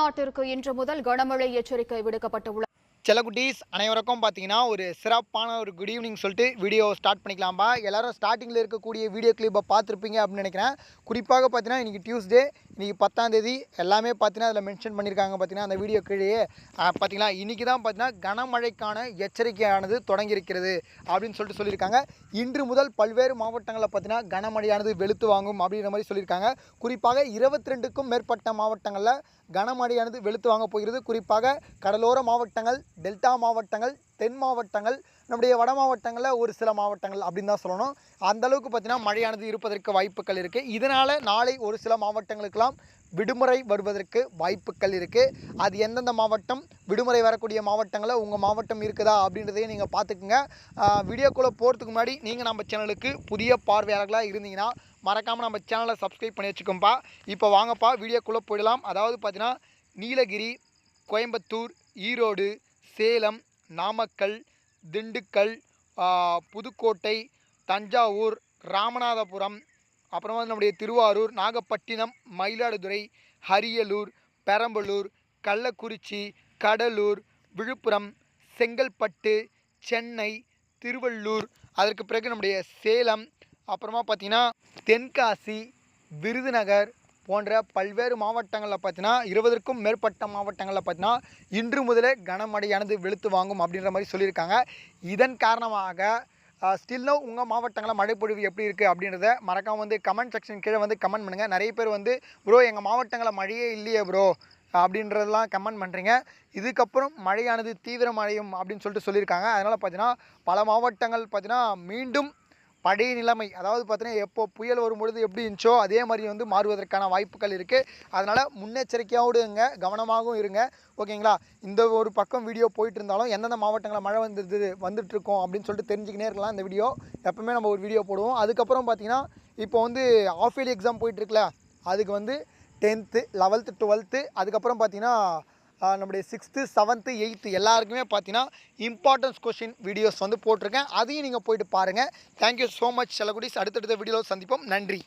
தமிழ்நாட்டிற்கு இன்று முதல் கனமழை எச்சரிக்கை விடுக்கப்பட்டுள்ளது. செல்லக்குட்டீஸ் அனைவருக்கும் பார்த்தீங்கன்னா ஒரு சிறப்பான ஒரு குட் ஈவினிங் சொல்லிட்டு வீடியோ ஸ்டார்ட் பண்ணிக்கலாம்பா. எல்லாரும் ஸ்டார்டிங்கில் இருக்கக்கூடிய வீடியோ கிளிப்பை பார்த்துருப்பீங்க அப்படின்னு நினைக்கிறேன். குறிப்பாக பார்த்தீங்கன்னா இன்றைக்கி டியூஸ்டே இன்றைக்கி பத்தாம் தேதி. எல்லாமே பார்த்தீங்கன்னா அதில் மென்ஷன் பண்ணியிருக்காங்க பார்த்தீங்கன்னா அந்த வீடியோ கீழே பார்த்தீங்களா இன்றைக்கி தான் பார்த்தீங்கன்னா கனமழைக்கான எச்சரிக்கையானது தொடங்கியிருக்கிறது அப்படின்னு சொல்லிட்டு சொல்லியிருக்காங்க. இன்று முதல் பல்வேறு மாவட்டங்களில் பார்த்தீங்கன்னா கனமழையானது வெளுத்து வாங்கும் அப்படின்ற மாதிரி சொல்லியிருக்காங்க. குறிப்பாக இருபத்தி ரெண்டுக்கும் மேற்பட்ட மாவட்டங்களில் கனமழையானது வெளுத்து வாங்க போகிறது. குறிப்பாக கடலோர மாவட்டங்கள் டெல்டா மாவட்டங்கள் தென் மாவட்டங்கள் நம்முடைய வட மாவட்டங்களில் ஒரு சில மாவட்டங்கள் அப்படின்னு தான் சொல்லணும். அந்தளவுக்கு பார்த்தீங்கன்னா மழையானது இருப்பதற்கு வாய்ப்புகள் இருக்குது இதனால் நாளை ஒரு சில மாவட்டங்களுக்கெல்லாம் விடுமுறை வருவதற்கு வாய்ப்புகள் இருக்குது அது எந்தெந்த மாவட்டம் விடுமுறை வரக்கூடிய மாவட்டங்களில் உங்கள் மாவட்டம் இருக்குதா அப்படின்றதையும் நீங்கள் பார்த்துக்குங்க. வீடியோக்குள்ளே போகிறதுக்கு முன்னாடி நீங்கள் நம்ம சேனலுக்கு புதிய பார்வையாளர்களாக இருந்தீங்கன்னா மறக்காமல் நம்ம சேனலை சப்ஸ்கிரைப் பண்ணி வச்சுக்கோப்பா இப்போ வாங்கப்பா வீடியோக்குள்ளே போயிடலாம். அதாவது பார்த்தீங்கன்னா நீலகிரி கோயம்புத்தூர் ஈரோடு சேலம் நாமக்கல் திண்டுக்கல் புதுக்கோட்டை தஞ்சாவூர் ராமநாதபுரம் அப்புறமா வந்து நம்முடைய திருவாரூர் நாகப்பட்டினம் மயிலாடுதுறை அரியலூர் பெரம்பலூர் கள்ளக்குறிச்சி கடலூர் விழுப்புரம் செங்கல்பட்டு சென்னை திருவள்ளூர் அதற்கு பிறகு நம்முடைய சேலம் அப்புறமா பார்த்தீங்கன்னா தென்காசி விருதுநகர் போன்ற பல்வேறு மாவட்டங்களில் பார்த்தீங்கன்னா இருபதற்கும் மேற்பட்ட மாவட்டங்களில் பார்த்தீங்கன்னா இன்று முதலே கனமழையானது வெளுத்து வாங்கும் அப்படின்ற மாதிரி சொல்லியிருக்காங்க. இதன் காரணமாக ஸ்டில்லும் உங்கள் மாவட்டங்களில் மழைப்பொழிவு எப்படி இருக்குது அப்படின்றத மறக்காம வந்து கமெண்ட் செக்ஷன் கீழே வந்து கமெண்ட் பண்ணுங்கள் நிறைய பேர் வந்து ப்ரோ எங்கள் மாவட்டங்களில் மழையே இல்லையே ப்ரோ அப்படின்றதெல்லாம் கமெண்ட் பண்ணுறீங்க இதுக்கப்புறம் மழையானது தீவிரமடையும் அப்படின்னு சொல்லிட்டு சொல்லியிருக்காங்க. அதனால் பார்த்தீங்கன்னா பல மாவட்டங்கள் பார்த்தீங்கன்னா மீண்டும் பழைய நிலைமை அதாவது பார்த்தீங்கன்னா எப்போ புயல் வரும்பொழுது எப்படி இருந்துச்சோ அதே மாதிரி வந்து மாறுவதற்கான வாய்ப்புகள் இருக்குது அதனால் முன்னெச்சரிக்கையாகவும் இருங்க கவனமாகவும் இருங்க. ஓகேங்களா? இந்த ஒரு பக்கம் வீடியோ போயிட்டு இருந்தாலும் எந்தெந்த மாவட்டங்களில் மழை வந்துருது வந்துட்டுருக்கோம் அப்படின்னு சொல்லிட்டு தெரிஞ்சுக்கினே இருக்கலாம் இந்த வீடியோ. எப்போவுமே நம்ம ஒரு வீடியோ போடுவோம். அதுக்கப்புறம் பார்த்திங்கன்னா இப்போ வந்து ஆஃப் இயர்லி எக்ஸாம் போயிட்டுருக்குல அதுக்கு வந்து டென்த்து லெவல்த்து டுவெல்த்து அதுக்கப்புறம் பார்த்திங்கன்னா நம்முடைய சிக்ஸ்த்து செவன்த்து எயித்து எல்லாருக்குமே பார்த்தீங்கன்னா இம்பார்ட்டன்ஸ் கொஷின் வீடியோஸ் வந்து போட்டிருக்கேன். அதையும் நீங்கள் போயிட்டு பாருங்கள் தேங்க்யூ ஸோ மச் செல்லகுடிஸ் அடுத்தடுத்த வீடியோவில் சந்திப்போம். நன்றி.